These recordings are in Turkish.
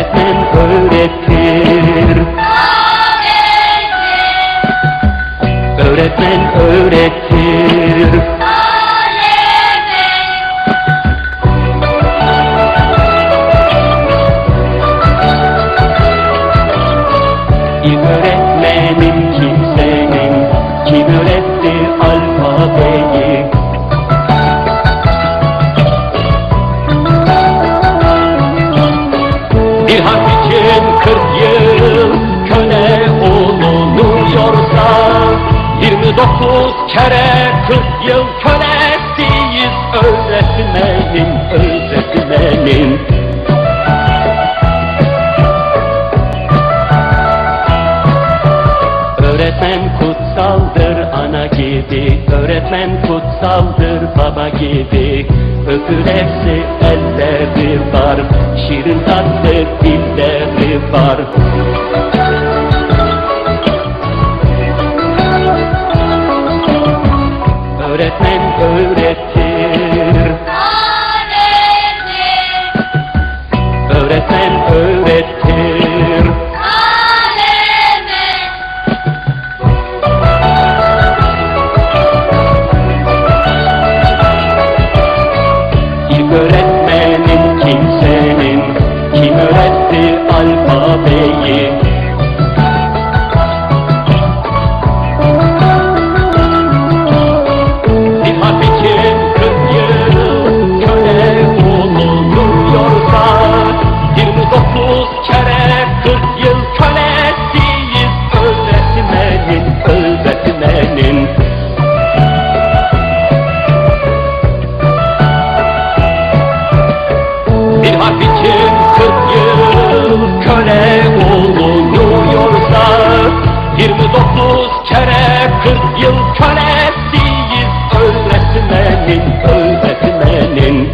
Öğretmen öğretir. Öğretmen öğretir. İlk öğretmenim için kırk yıl köle olunuyorsa 29 kere 40 yıl kölesiyiz. Öğretmenin öğretmenin gibi Öğretmen kutsaldır baba gibi. Öpülerse elleri var Şirin tatlı dilleri var. Öğretmen öğretir yıl kölesiyiz öğretmenin öğretmenin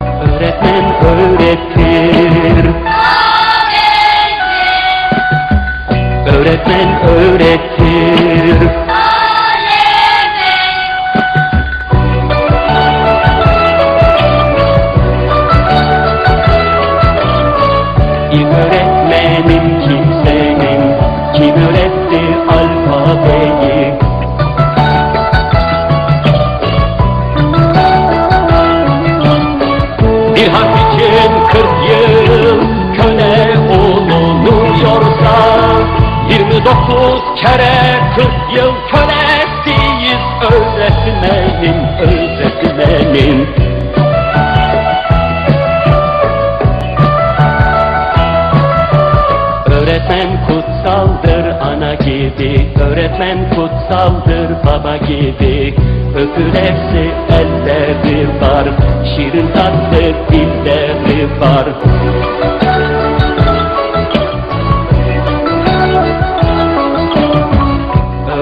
Öğretmen öğretir Öğretmen öğretir İlk öğretmenim kimsenin Kim öğretti alfabeyi 29 kere 40 yıl kölesiyiz öğretmenin öğretmenin Öğretmen kutsaldır ana gibi. Öğretmen kutsaldır baba gibi. Öpülerse elleri var. Şirin tatlı dilleri var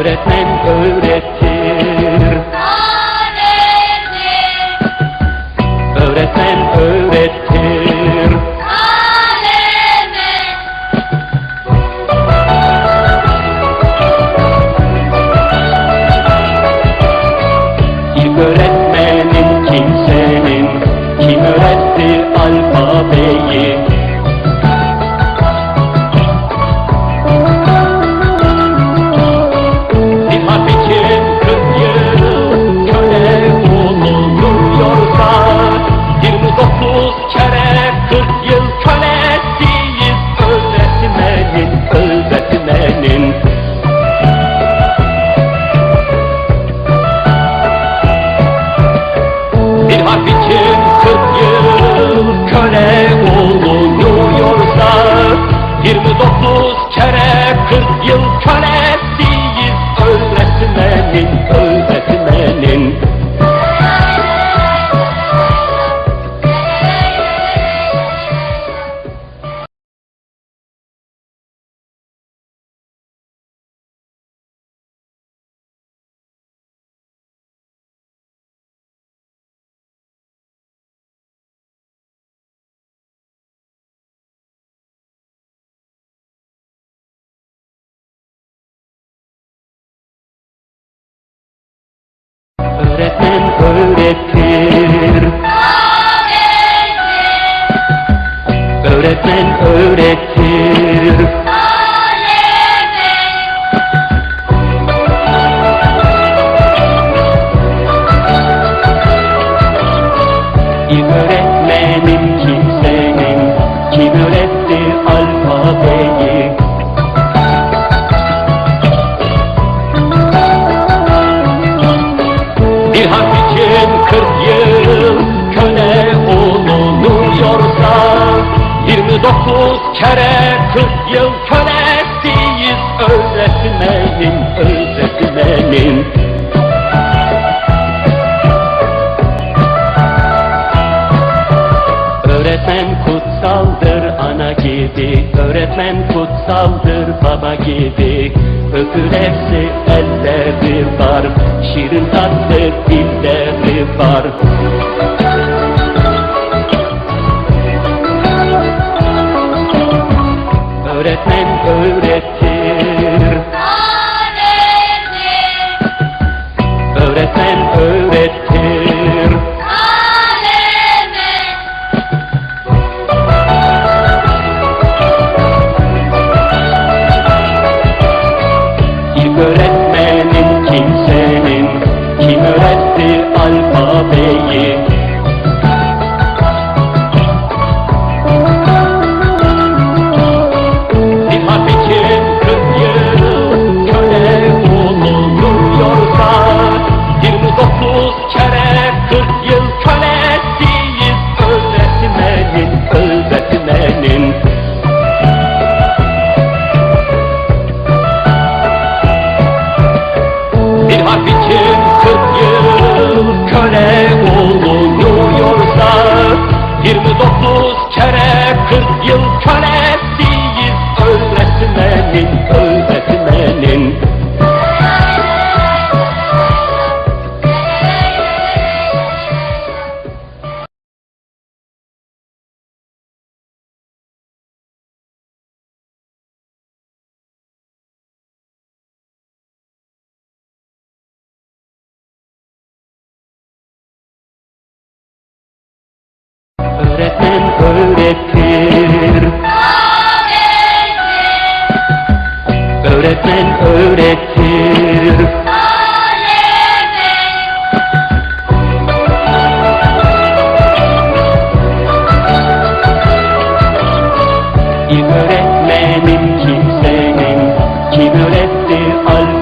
Öğretmen öğretir Öğretmen öğretir Öğretmen öğretir kere 40 yıl kölesiyiz öğretmenin öğretmenin Öğretmen kutsaldır ana gibi. Öğretmen kutsaldır baba gibi. Öpülerse elleri var. Şirin tatlı dilleri var Öğretmen öğretir. Öğretmen öğretir. İlk öğretmenin kimsenin Öğretmen öğretir. Öğretmen öğretir. İlk öğretmenim kimsenin Kim öğretti alfabeyi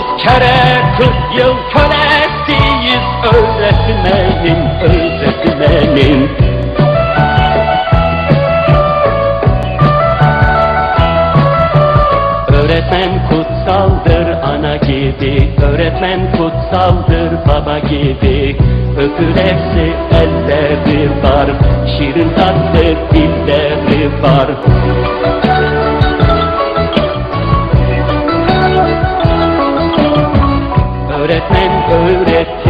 29 kere 40 yıl kölesiyiz. Öğretmenin öğretmenin Öğretmen kutsaldır ana gibi. Öğretmen kutsaldır baba gibi. Öpülerse elleri var. Şirin tatlı dilleri var Öğretmen öğretir